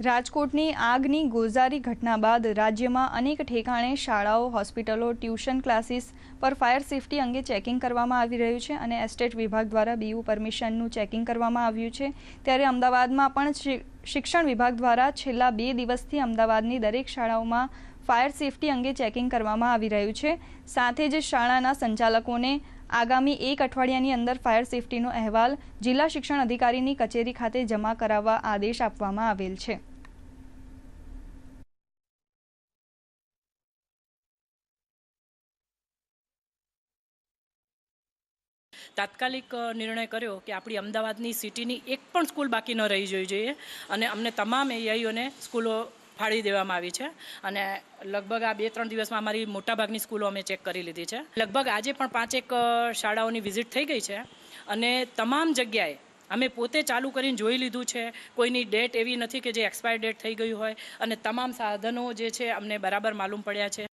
રાજકોટની આગની ગોઝારી ઘટના બાદ રાજ્યમાં અનેક ઠેકાણે શાળાઓ, હોસ્પિટલો, ટ્યુશન ક્લાસીસ પર ફાયર સેફટી અંગે ચેકિંગ કરવામાં આવી રહ્યું છે અને એસ્ટેટ વિભાગ દ્વારા બીયુ પરમિશનનું ચેકિંગ કરવામાં આવ્યું છે. ત્યારે અમદાવાદમાં પણ શિક્ષણ વિભાગ દ્વારા છેલ્લા બે દિવસથી અમદાવાદની દરેક શાળાઓમાં ફાયર સેફટી અંગે ચેકિંગ કરવામાં આવી રહ્યું છે. સાથે જ શાળાના સંચાલકોને આગામી એક અઠવાડિયાની અંદર ફાયર સેફટીનો અહેવાલ જિલ્લા શિક્ષણ અધિકારીની કચેરી ખાતે જમા કરાવવા આદેશ આપવામાં આવેલ છે. તાત્કાલિક નિર્ણય કર્યો કે આપણી અમદાવાદની સિટીની એક પણ સ્કૂલ બાકી ન રહી જોઈ જોઈએ. અને અમને તમામ એઆઈઓને સ્કૂલો ફાળી દેવામાં આવી છે. અને લગભગ આ બે ત્રણ દિવસમાં અમારી મોટાભાગની સ્કૂલો અમે ચેક કરી લીધી છે. લગભગ આજે પણ પાંચેક શાળાઓની વિઝિટ થઈ ગઈ છે. અને તમામ જગ્યાએ અમે પોતે ચાલુ કરીને જોઈ લીધું છે. કોઈની ડેટ એવી નથી કે જે એક્સપાયર ડેટ થઈ ગઈ હોય. અને તમામ સાધનો જે છે અમને બરાબર માલુમ પડ્યા છે.